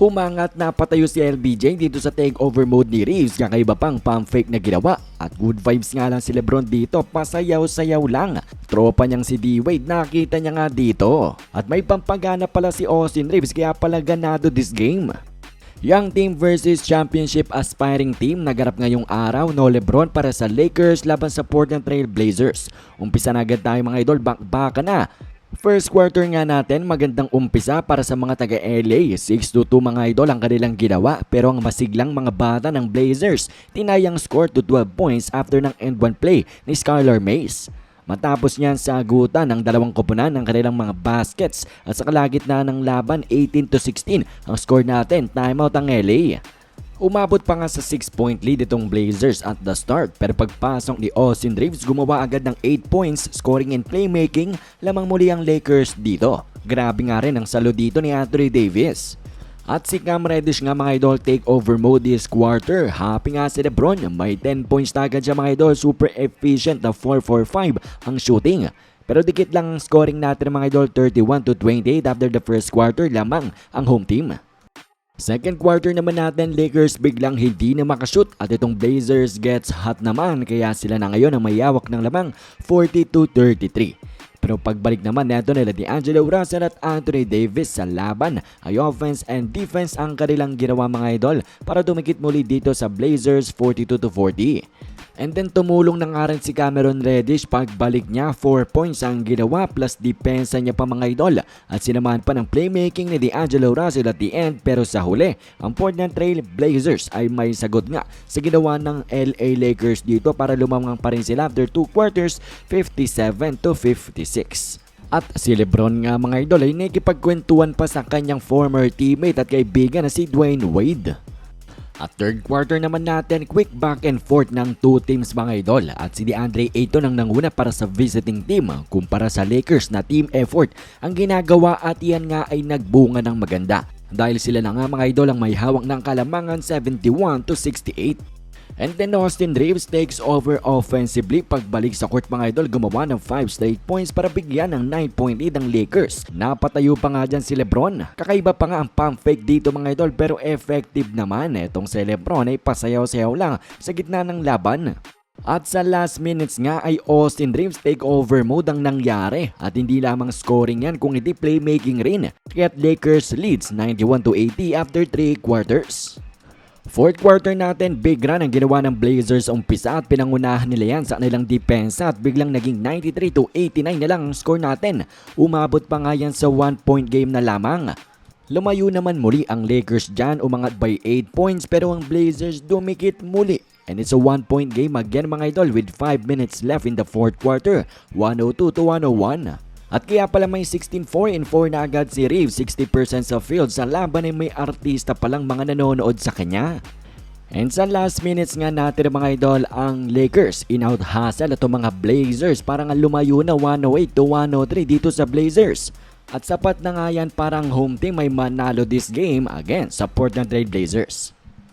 Humangat na patayo si LBJ dito sa takeover mode ni Reeves kakaiba pang pump fake na ginawa at good vibes nga lang si Lebron dito pasayaw-sayaw lang. Tropa niyang si D-Wade nakita niya nga dito at may pampagana pala si Austin Reeves kaya pala ganado this game. Young Team versus Championship Aspiring Team nagarap ngayong araw no Lebron para sa Lakers laban sa Portland Trail Blazers. Umpisa na agad tayo mga idol, bakbaka na. First quarter nga natin, magandang umpisa para sa mga taga LA. 6-2 mga idol ang kanilang ginawa pero ang masiglang mga bata ng Blazers tinayang score to 12 points after ng end one play ni Skylar Mays. Matapos niyan sa agutan ng dalawang koponan ng kanilang mga baskets at sa kalagitnaan ng laban 18 to 16 ang score natin timeout ang LA. Umabot pa nga sa 6-point lead itong Blazers at the start pero pagpasok ni Austin Reeves gumawa agad ng 8 points scoring and playmaking lamang muli ang Lakers dito. Grabe nga rin ang salo dito ni Anthony Davis. At si Cam Reddish nga mga idol take over mode this quarter. Happy nga si Lebron. May 10 points na agad siya mga idol. Super efficient na 4-4-5 ang shooting. Pero dikit lang ang scoring natin mga idol 31 to 28 after the first quarter lamang ang home team. Second quarter naman natin, Lakers biglang hindi na makashoot at itong Blazers gets hot naman kaya sila na ngayon ang mayawak ng lamang 42-33. Pero pagbalik naman neto nila ni Angelo Russell at Anthony Davis sa laban ay offense and defense ang kanilang ginawa mga idol para dumikit muli dito sa Blazers 42-40. And then tumulong na nga rin si Cameron Reddish pagbalik niya 4 points ang ginawa plus depensa niya pa mga idol at sinamahan pa ng playmaking ni D'Angelo Russell at the end pero sa huli ang Portland Trail Blazers ay may sagot nga sa ginawa ng LA Lakers dito para lumamang pa rin sila after 2 quarters 57 to 56. At si Lebron nga mga idol ay nakikipagkwentuhan pa sa kanyang former teammate at kaibigan na si Dwayne Wade. At third quarter naman natin, quick back and forth ng two teams mga idol. At si DeAndre Ayton ang nanguna para sa visiting team kumpara sa Lakers na team effort ang ginagawa at yan nga ay nagbunga ng maganda. Dahil sila na nga mga idol ang may hawak ng kalamangan 71 to 68. And then Austin Reeves takes over offensively pagbalik sa court mga idol gumawa ng 5 straight points para bigyan ng 9 point lead ang Lakers. Napatayo pa nga dyan si Lebron. Kakaiba pa nga ang pump fake dito mga idol pero effective naman etong si Lebron ay pasayaw-sayaw lang sa gitna ng laban. At sa last minutes nga ay Austin Reeves takeover mode ang nangyari at hindi lamang scoring yan kung hindi playmaking rin. Kaya't Lakers leads 91 to 80 after 3 quarters. Fourth quarter natin, big run ang ginawa ng Blazers umpisa at pinangunahan nila yan sa kanilang depensa at biglang naging 93 to 89 na lang ang score natin. Umabot pa nga yan sa 1 point game na lamang. Lumayo naman muli ang Lakers dyan, umangat by 8 points pero ang Blazers dumikit muli. And it's a 1 point game again mga idol with 5 minutes left in the fourth quarter, 102 to 101. At kaya pala may 16-4 in 4 na agad si Reeves, 60% sa field sa laban ay may artista palang mga nanonood sa kanya. And sa last minutes nga natin mga idol ang Lakers in-out hustle at mga Blazers parang lumayo na 108 to 103 dito sa Blazers. At sapat na nga yan parang home team may manalo this game against sa Portland Trail Blazers.